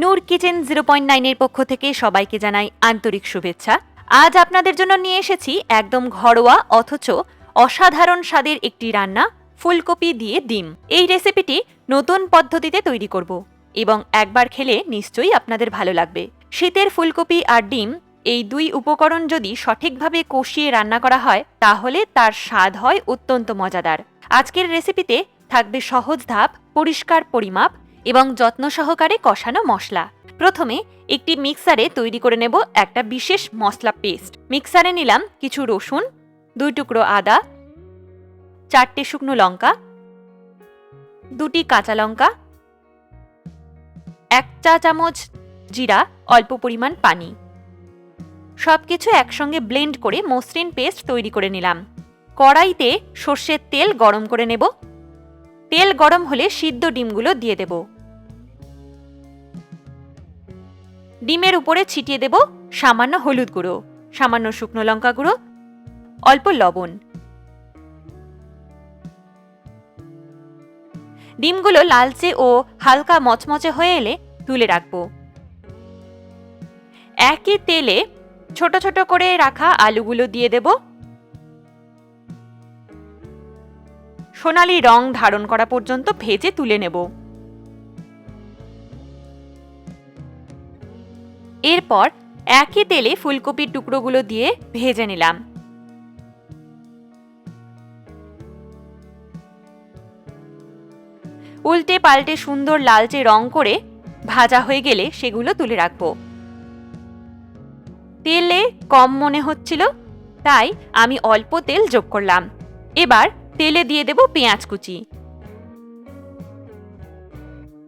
নূর kitchen zero point নাইনের পক্ষ থেকে সবাইকে জানাই আন্তরিক শুভেচ্ছা। আজ আপনাদের জন্য নিয়ে এসেছি একদম ঘরোয়া অথচ অসাধারণ স্বাদের একটি রান্না, ফুলকপি দিয়ে ডিম। এই রেসিপিটি নতুন পদ্ধতিতে তৈরি করব এবং একবার খেলে নিশ্চয়ই আপনাদের ভালো লাগবে। শীতের ফুলকপি আর ডিম এই দুই উপকরণ যদি সঠিকভাবে কষিয়ে রান্না করা হয়, তাহলে তার স্বাদ হয় অত্যন্ত মজাদার। আজকের রেসিপিতে থাকবে সহজ ধাপ, পরিষ্কার পরিমাপ এবং যত্ন সহকারে কষানো মশলা। প্রথমে একটি মিক্সারে তৈরি করে নেব একটা বিশেষ মশলা পেস্ট। মিক্সারে নিলাম কিছু রসুন, দুই টুকরো আদা, চারটে শুকনো লঙ্কা, দুটি কাঁচা লঙ্কা, এক চা চামচ জিরা, অল্প পরিমাণ পানি। সব কিছু একসঙ্গে ব্লেন্ড করে মসৃণ পেস্ট তৈরি করে নিলাম। কড়াইতে সর্ষের তেল গরম করে নেব। তেল গরম হলে সিদ্ধ ডিমগুলো দিয়ে দেব। ডিমের উপরে ছিটিয়ে দেব সামান্য হলুদ গুঁড়ো, সামান্য শুকনো লঙ্কা গুঁড়ো, অল্প লবণ। ডিমগুলো লালচে ও হালকা মচমচে হয়ে এলে তুলে রাখব। একই তেলে ছোট ছোট করে রাখা আলুগুলো দিয়ে দেব। সোনালি রং ধারণ করা পর্যন্ত ভেজে তুলে নেব। এরপর একই তেলে ফুলকপির টুকরোগুলো দিয়ে ভেজে নিলাম। উল্টে পাল্টে সুন্দর লালচে রং করে ভাজা হয়ে গেলে সেগুলো তুলে রাখব। তেলে কম মনে হচ্ছিল, তাই আমি অল্প তেল যোগ করলাম। এবার তেলে দিয়ে দেব পেঁয়াজ কুচি।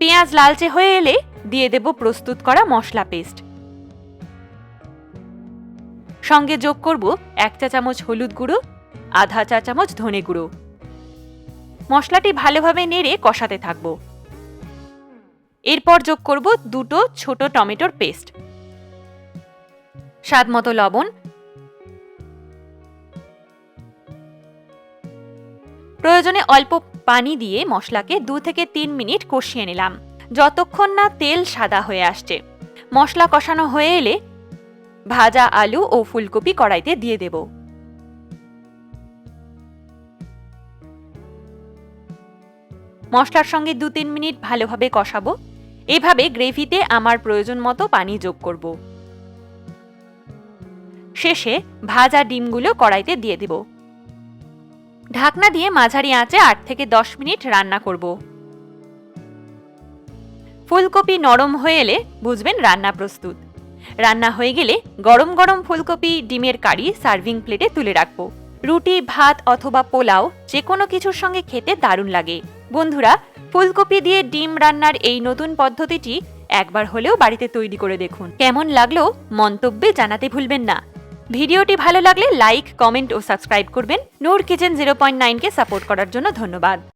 পেঁয়াজ লালচে হয়ে এলে দিয়ে দেব প্রস্তুত করা মশলা পেস্ট। সঙ্গে যোগ করব এক চা চামচ হলুদ গুঁড়ো, আধা চা চামচ ধনে গুঁড়ো। মশলাটি ভালোভাবে নেড়ে কষাতে থাকব। এরপর যোগ করব দুটো ছোট টমেটোর পেস্ট। স্বাদ মতো লবণ প্রয়োজনে অল্প পানি দিয়ে মশলাকে দু থেকে তিন মিনিট কষিয়ে নিলাম। যতক্ষণ না তেল সাদা হয়ে আসছে। মশলা কষানো হয়ে এলে ভাজা আলু ও ফুলকপি কড়াইতে দিয়ে দেব। মশলার সঙ্গে দু তিন মিনিট ভালোভাবে কষাবো। এভাবে গ্রেভিতে আমার প্রয়োজন মতো পানি যোগ করব। শেষে ভাজা ডিমগুলো কড়াইতে দিয়ে দেব। ঢাকনা দিয়ে মাঝারি আঁচে আট থেকে দশ মিনিট রান্না করব। ফুলকপি নরম হয়ে এলে বুঝবেন রান্না প্রস্তুত। রান্না হয়ে গেলে গরম গরম ফুলকপি, ডিমের কারি, সার্ভিং প্লেটে তুলে রাখব। রুটি, ভাত অথবা পোলাও যে কোনো কিছুর সঙ্গে খেতে দারুণ লাগে। বন্ধুরা, ফুলকপি দিয়ে ডিম রান্নার এই নতুন পদ্ধতিটি একবার হলেও বাড়িতে তৈরি করে দেখুন। কেমন লাগল মন্তব্যে জানাতে ভুলবেন না। ভিডিওটি ভালো লাগলে লাইক, কমেন্ট ও সাবস্ক্রাইব করবেন। নূর কিচেন জিরো পয়েন্ট নাইনকে সাপোর্ট করার জন্য ধন্যবাদ।